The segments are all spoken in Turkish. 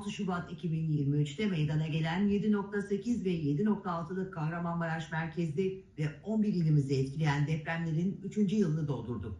6 Şubat 2023'te meydana gelen 7.8 ve 7.6'lık Kahramanmaraş merkezli ve 11 ilimizi etkileyen depremlerin 3. yılını doldurdu.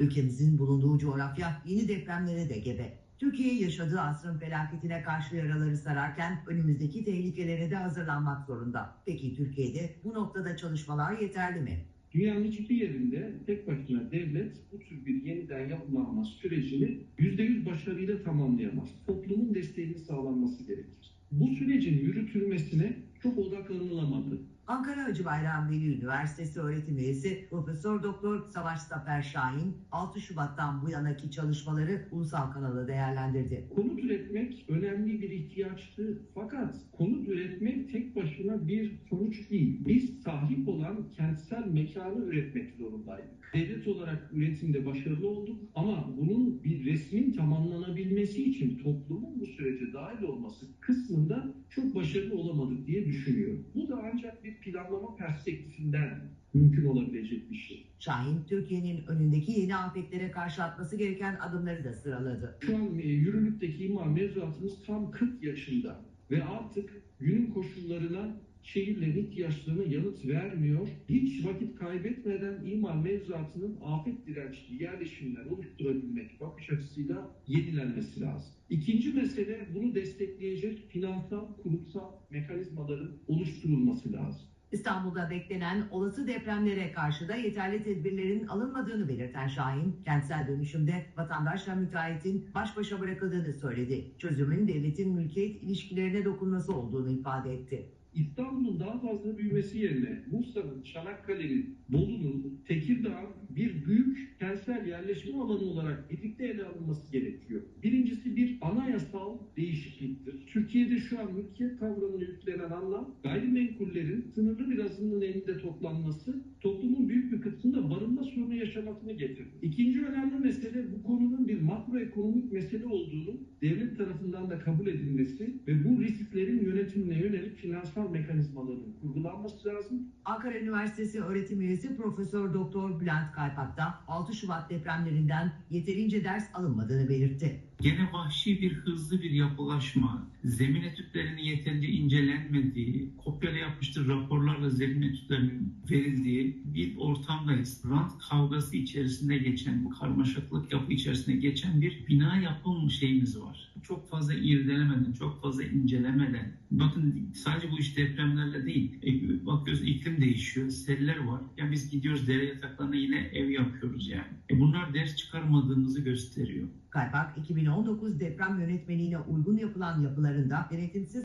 Ülkemizin bulunduğu coğrafya yeni depremlere de gebe. Türkiye yaşadığı asrın felaketine karşı yaraları sararken önümüzdeki tehlikelere de hazırlanmak zorunda. Peki Türkiye'de bu noktada çalışmalar yeterli mi? Dünyanın hiçbir yerinde tek başına devlet bu tür bir yeniden yapılanma sürecini %100 başarıyla tamamlayamaz. Toplumun desteğinin sağlanması gerekir. Bu sürecin yürütülmesine çok odaklanılamadı. Ankara Hacı Bayram Veli Üniversitesi öğretim üyesi Profesör Doktor Savaş Zafer Şahin 6 Şubat'tan bu yanaki çalışmaları ulusal kanala değerlendirdi. Konut üretmek önemli bir ihtiyaçtı fakat konut üretmek tek başına bir sonuç değil. Biz sahip olan kentsel mekanı üretmek zorundaydık. Devlet olarak üretimde başarılı olduk ama bunun bir resmin tamamlanabilmesi için toplumun bu sürece dahil olması kısmında çok başarılı olamadık diye düşünüyorum. Bu da ancak bir planlama perspektifinden mümkün olabilecek bir şey. Şahin, Türkiye'nin önündeki yeni afetlere karşı atması gereken adımları da sıraladı. Şu an e, yürürlükteki imar mevzuatımız tam 40 yaşında ve artık günün koşullarına şehirlerin ihtiyaçlarına yanıt vermiyor. Hiç vakit kaybetmeden imar mevzuatının afet dirençli yerleşimler oluşturabilmek bakış açısıyla yenilenmesi lazım. İkinci mesele bunu destekleyecek finansal, kurumsal mekanizmaların oluşturulması lazım. İstanbul'da beklenen olası depremlere karşı da yeterli tedbirlerin alınmadığını belirten Şahin, kentsel dönüşümde vatandaşla müteahhitin baş başa bırakıldığını söyledi. Çözümün devletin mülkiyet ilişkilerine dokunması olduğunu ifade etti. İstanbul'un daha fazla büyümesi yerine Bursa'nın, Çanakkale'nin, Bolu'nun, Tekirdağ'ın bir büyük kentsel yerleşme alanı olarak birlikte ele alınması gerekiyor. Birincisi bir anayasal değişikliktir. Türkiye'de şu an mülkiyet kavramına yüklenen anlam gayrimenkullerin sınırlı bir azınlığın elinde toplanması toplumun büyük bir kısmında barınma sorunu yaşamasını getirdi. İkinci önemli mesele bu konunun bir makroekonomik mesele olduğunu devlet tarafından da kabul edilmesi ve bu risklerin yönetimine yönelik finansal mekanizmaların kurgulanması lazım. Ankara Üniversitesi öğretim üyesi Profesör Doktor Bülent Kaypak da 6 Şubat depremlerinden yeterince ders alınmadığını belirtti. Gene vahşi bir hızlı bir yapılaşma, zemin etütlerinin yeterince incelenmediği, kopyala yapmıştır raporlarla zemin etütlerinin verildiği bir ortamdayız. Rant kavgası içerisinde geçen, bu karmaşıklık yapı içerisinde geçen bir bina yapım şeyimiz var. Çok fazla irdelemeden, çok fazla incelemeden, bakın sadece bu iş depremlerle değil, e, bakıyoruz iklim değişiyor, seller var. Yani biz gidiyoruz dere yataklarına yine ev yapıyoruz yani. E bunlar ders çıkarmadığımızı gösteriyor. Kaypak 2019 deprem yönetmeliğine uygun yapılan yapılarında denetimsiz